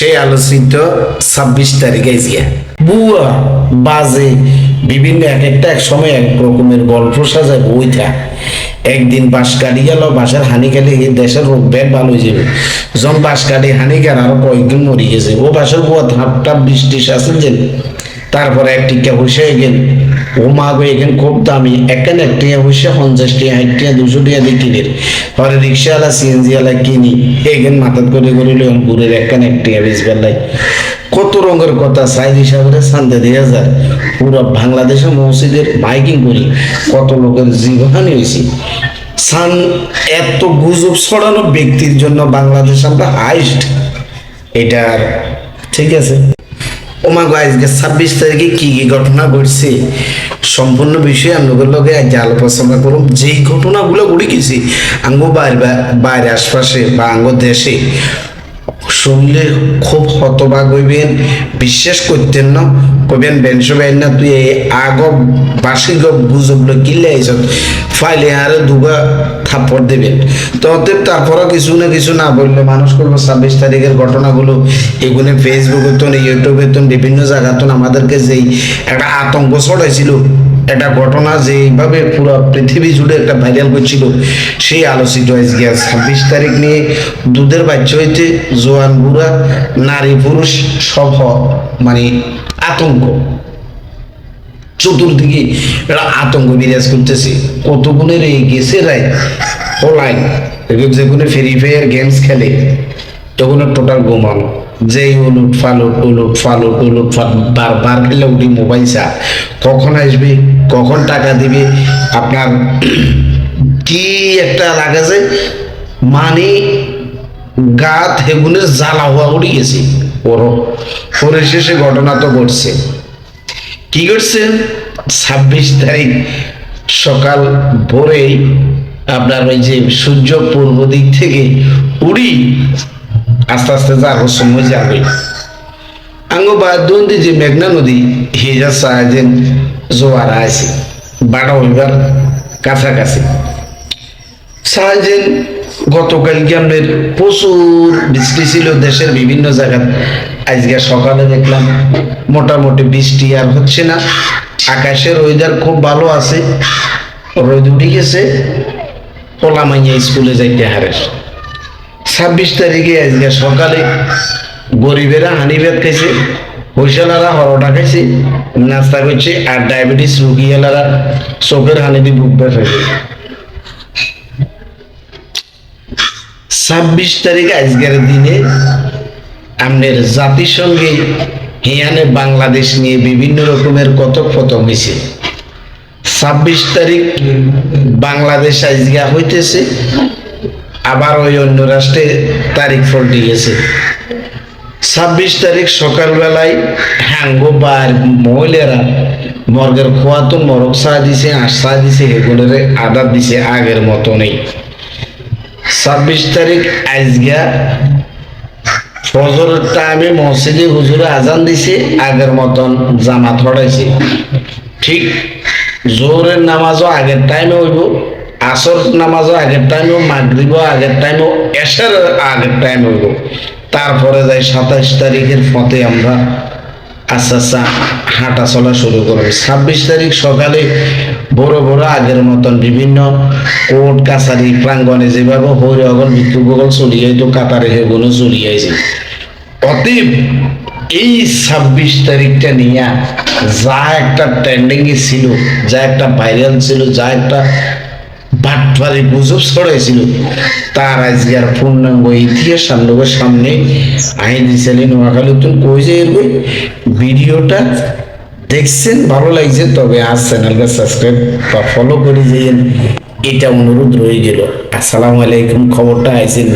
সেই আলোচিত ছাব্বিশ তারিখে গিয়া বুয়া বাজে বিভিন্ন এক একটা এক সময় এক রকমের গল্প সাজায় বইটা একদিন বাস কাটি গেল বাসার হানি কাটি দেশের রোগ ব্যাগ ভালো হয়ে যাবে। যখন বাস কাটি হানি কার আরও কয়েকদিন মরি গেছে। ও বাসার বুয়া ধাপ টাপ বৃষ্টি আসেন যে তারপরে এক টিকা পয়সা গেল। ও মা গো এখানে খুব দামি। এখান এক টিকা পয়সা, পঞ্চাশ টিয়া এক টিয়া দুশো টিয়া দিয়ে কিনে। পরে রিক্সাওয়ালা সিএনজি ওয়ালা কিনি। এখানে মাথাত করে করে লইম ঘুরের একখান এক টিকা বেশ বেলায় কত রঙের কথা, সাইজ হিসাবে সান্দে দিয়ে যায়। পুরো বাংলাদেশে মসজিদের বাইকিং করি কত লোকের জীবহানি হয়েছে সান, এত গুজব ছড়ানো ব্যক্তির জন্য বাংলাদেশ আমরা হাইস্ট। এটার ঠিক আছে। ওমা গো, আজকে ছাব্বিশ তারিখে কি কি ঘটনা ঘটছে? সম্পূর্ণ বিষয়ে আমাদের লগে আজ আলোচনা করুন যেই ঘটনাগুলো ঘটে গেছে আঙ্গো বাইরে বাইরে আশপাশে বা আঙ্গো দেশে শুনলে খুব হতবাক হইবেন, বিশ্বাস করতেন না। কইবেন বেঞ্চ বেন না তুই এই আগ বাসি গপ গুজবগুলো কিনলে আইস ফাইলে আরে দুগা থাপ্পড় দেবেন। তো অতএব তারপরও কিছু না কিছু না বললে মানুষ করব। ছাব্বিশ তারিখের ঘটনাগুলো এগুলো ফেসবুকে তো ইউটিউবে তো বিভিন্ন জায়গা তো আমাদেরকে যেই একটা আতঙ্ক ছড়াইছিল একটা ঘটনা যেইভাবে পুরো পৃথিবী জুড়ে একটা ভাইরাল করছিল সেই আলোচিত আজকে ছাব্বিশ তারিখ নিয়ে দুধের বাচ্চা হইতে জোয়ান বুড়া, নারী পুরুষ সব মানে আতঙ্ক। চতুর্দিকে আতঙ্ক বিরাজ করতেছে। কত গুণের এই গেছে রায়? হলাই যেগুলো ফ্রি ফায়ার গেমস খেলে তখন টোটাল ঘুমানো যেই উলুট ফালুট উলুট ফালুট উলুট ফালুট বারবার খেলে উঠি, মোবাইল চা কখন আসবে, কখন টাকা দিবে? আপনার কি একটা লাগে যে মানে গা হেগুনের জ্বালা হওয়া উঠে গেছে। ওর পরে শেষে ঘটনা তো ঘটছে। কি করছে ছাব্বিশ তারিখ সকাল ভোরেই আপনার ওই যে সূর্য পূর্ব দিক থেকে উড়ি আস্তে আস্তে যাব সময় যাবে। আঙ্গ বাদন্দি যে মেঘনা নদী হেজা সাহায্যেন জোয়ারা আছে বারো হইবার কাছাকাছি। সাহায্যেন গতকালকে আমাদের প্রচুর বৃষ্টি ছিল, দেশের বিভিন্ন জায়গায় আজকে সকালে দেখলাম মোটামুটি বৃষ্টি আর হচ্ছে না। আকাশের ওয়েদার খুব ভালো আছে। রোদ উঠে গেছে। পোলামাইয়া স্কুলে যাইতে হারেস। ছাব্বিশ তারিখে আজকে সকালে গরিবেরা হানি ভাত খাইছে, পয়সালারা হরটা খাইছে, নাস্তা করছে আর ডায়াবেটিস রুগীলারা চোখের হানি দিয়ে বুক ব্যথা ছাব্বিশ তারিখ আজকের দিনে আমাদের জাতিসংঘে হিয়ানে বাংলাদেশ নিয়ে বিভিন্ন রকমের কথোপকথন হয়েছে ছাব্বিশ তারিখ বাংলাদেশ আজকে হইতেছে আবার ওই অন্য রাষ্ট্রে তারিখ ফল্টি গেছে। ছাব্বিশ তারিখ সকালবেলায় হ্যাঙ্গো বা মহিলারা মর্গের খোয়া তো মরক চা দিছে, আশা দিছে, এগুলোরে আদার দিছে আগের মতো নেই ছাব্বিশ তারিখ আজগা ফজরের টাইমে মসজিদে হুজুরে আজান দিছে, আগের মতন জামাত হড়াইছে ঠিক জোরের নামাজও আগের টাইমে হইব আসর নামাজও আগের টাইমে মাগরিবও আগের টাইমে এসার আগের টাইম হইব তারপরে যাই সাতাইশ তারিখের পথে আমরা আস্তে আস্তে হাঁটা চলা শুরু করব। ছাব্বিশ তারিখ সকালে বড় বড় আগের মতন বিভিন্ন কোর্ট, কাছারি, প্রাঙ্গণে যেভাবে হইরে অগল বিক্ষোভগল চলিয়ে তো কাতারে হেগুলো চলিয়েছে অতীব এই ছাব্বিশ তারিখটা নিয়ে যা একটা ট্রেন্ডিং ছিল, যা একটা ভাইরাল ছিল, যা একটা বাটবারে গুজব ছড়াইছিল। তার আজকে আর পূর্ণাঙ্গ ইতিহাস আপনাদের সামনে আইন দিয়েছিলেন নোয়াখালী। তুমি কই যে ভিডিওটা দেখছেন, ভালো লাগছে, তবে আজ চ্যানেলকে সাবস্ক্রাইব বা ফলো করে যেন এটা অনুরোধ রয়ে গেল। আসসালামু আলাইকুম, খবরটা আইসেন